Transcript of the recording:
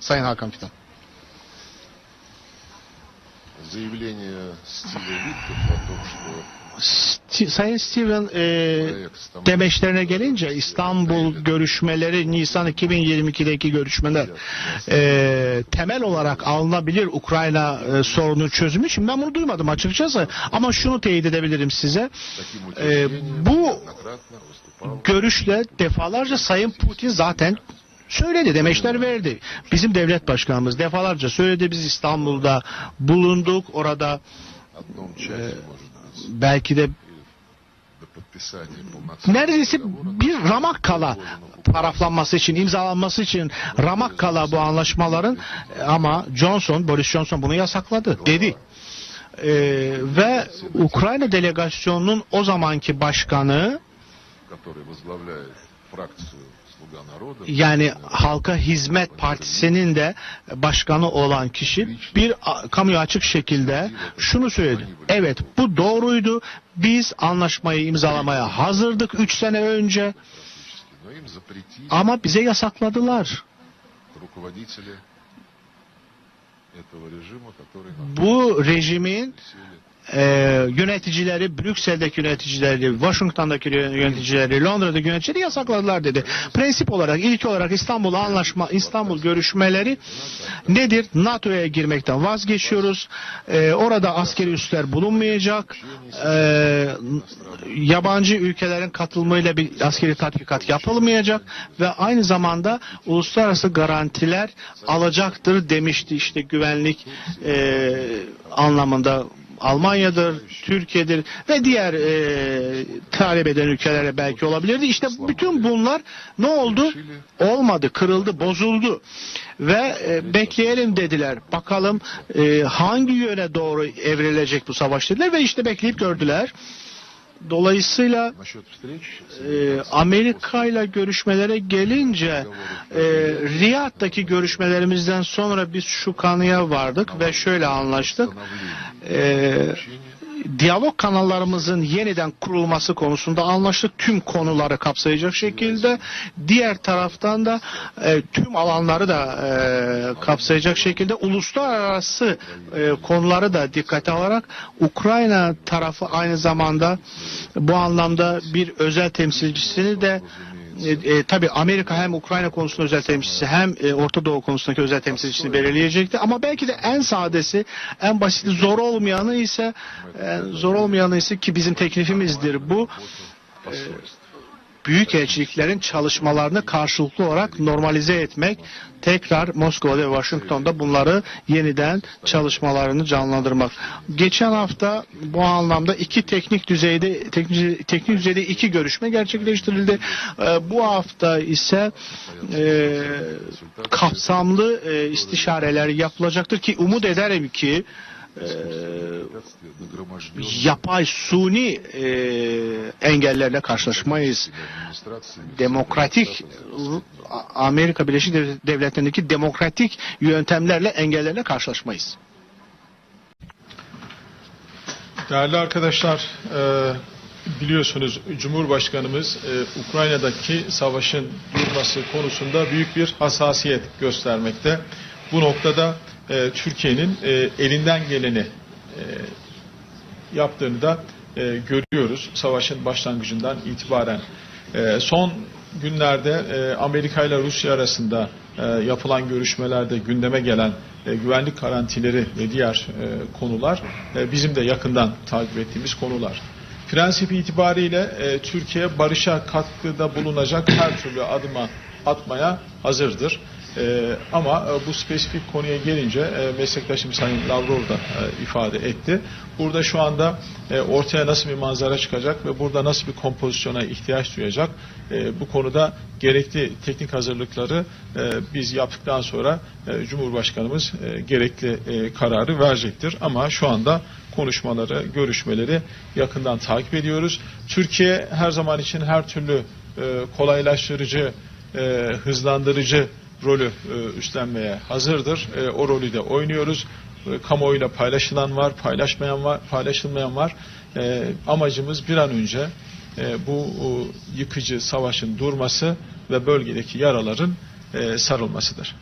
Sayın Hakan Fidan. Заявление Стива Виткофа о том, что Sti- Sayın Steven e, проект Стамбул demeçlerine gelince İstanbul görüşmeleri Nisan 2022'deki görüşmeler e, temel olarak alınabilir Ukrayna e, sorunu çözümü için ben bunu duymadım açıkçası ama şunu teyit edebilirim size таким Э, утверждением бу- неоднократно выступал görüşle defalarca Sayın Putin zaten söyledi demeçler verdi. Bizim devlet başkanımız defalarca söyledi. Biz İstanbul'da bulunduk. Orada e, belki de neredeyse bir ramak kala paraflanması için, imzalanması için ramak kala bu anlaşmaların ama Johnson, Boris Johnson bunu yasakladı dedi. Ee, ve Ukrayna delegasyonunun o zamanki başkanı yani Halka Hizmet Partisi'nin de başkanı olan kişi bir kamuya açık şekilde şunu söyledi. Evet bu doğruydu. Biz anlaşmayı imzalamaya hazırdık 3 sene önce. Ama bize yasakladılar bu rejimin e, yöneticileri, Brüksel'deki yöneticileri, Washington'daki yöneticileri, Londra'daki yöneticileri yasakladılar dedi. Prensip olarak, ilk olarak İstanbul anlaşma, İstanbul görüşmeleri nedir? NATO'ya girmekten vazgeçiyoruz. E, orada askeri üsler bulunmayacak. E, yabancı ülkelerin katılımıyla bir askeri tatbikat yapılmayacak ve aynı zamanda uluslararası garantiler alacaktır demişti işte güven güvenlik e, anlamında Almanya'dır, Türkiye'dir ve diğer e, talep eden ülkelere belki olabilirdi. İşte bütün bunlar ne oldu? Olmadı, kırıldı, bozuldu. Ve e, bekleyelim dediler. Bakalım e, hangi yöne doğru evrilecek bu savaş dediler ve işte bekleyip gördüler. Dolayısıyla e, Amerika ile görüşmelere gelince e, Riyad'daki görüşmelerimizden sonra biz şu kanıya vardık ve şöyle anlaştık. E, diyalog kanallarımızın yeniden kurulması konusunda anlaştık. Tüm konuları kapsayacak şekilde. Diğer taraftan da e, tüm alanları da e, kapsayacak şekilde uluslararası e, konuları da dikkate alarak Ukrayna tarafı aynı zamanda bu anlamda bir özel temsilcisini de e, e, tabii Amerika hem Ukrayna konusunda özel temsilcisi hem e, Orta Doğu konusundaki özel temsilcisini belirleyecekti. Ama belki de en sadesi, en basiti zor olmayanı ise e, zor olmayanı ise ki bizim teklifimizdir. Bu. E, büyük elçiliklerin çalışmalarını karşılıklı olarak normalize etmek, tekrar Moskova'da ve Washington'da bunları yeniden çalışmalarını canlandırmak. Geçen hafta bu anlamda iki teknik düzeyde teknik, teknik düzeyde iki görüşme gerçekleştirildi. Ee, bu hafta ise e, kapsamlı e, istişareler yapılacaktır ki umut ederim ki ee, yapay suni e, engellerle karşılaşmayız. Demokratik Amerika Birleşik Devletleri'ndeki demokratik yöntemlerle engellerle karşılaşmayız. Değerli arkadaşlar, e, biliyorsunuz Cumhurbaşkanımız e, Ukrayna'daki savaşın durması konusunda büyük bir hassasiyet göstermekte. Bu noktada e, Türkiye'nin e, elinden geleni e, yaptığını da e, görüyoruz savaşın başlangıcından itibaren. E, son günlerde e, Amerika ile Rusya arasında e, yapılan görüşmelerde gündeme gelen e, güvenlik garantileri ve diğer e, konular e, bizim de yakından takip ettiğimiz konular. Prensip itibariyle e, Türkiye barışa katkıda bulunacak her türlü adıma atmaya hazırdır. Ee, ama e, bu spesifik konuya gelince e, meslektaşım Sayın Lavrov da e, ifade etti. Burada şu anda e, ortaya nasıl bir manzara çıkacak ve burada nasıl bir kompozisyona ihtiyaç duyacak e, bu konuda gerekli teknik hazırlıkları e, biz yaptıktan sonra e, Cumhurbaşkanımız e, gerekli e, kararı verecektir. Ama şu anda konuşmaları, görüşmeleri yakından takip ediyoruz. Türkiye her zaman için her türlü e, kolaylaştırıcı, e, hızlandırıcı rolü e, üstlenmeye hazırdır. E, o rolü de oynuyoruz. E, kamuoyuyla paylaşılan var, paylaşmayan var, paylaşılmayan var. E, amacımız bir an önce bu yıkıcı savaşın durması ve bölgedeki yaraların sarılmasıdır.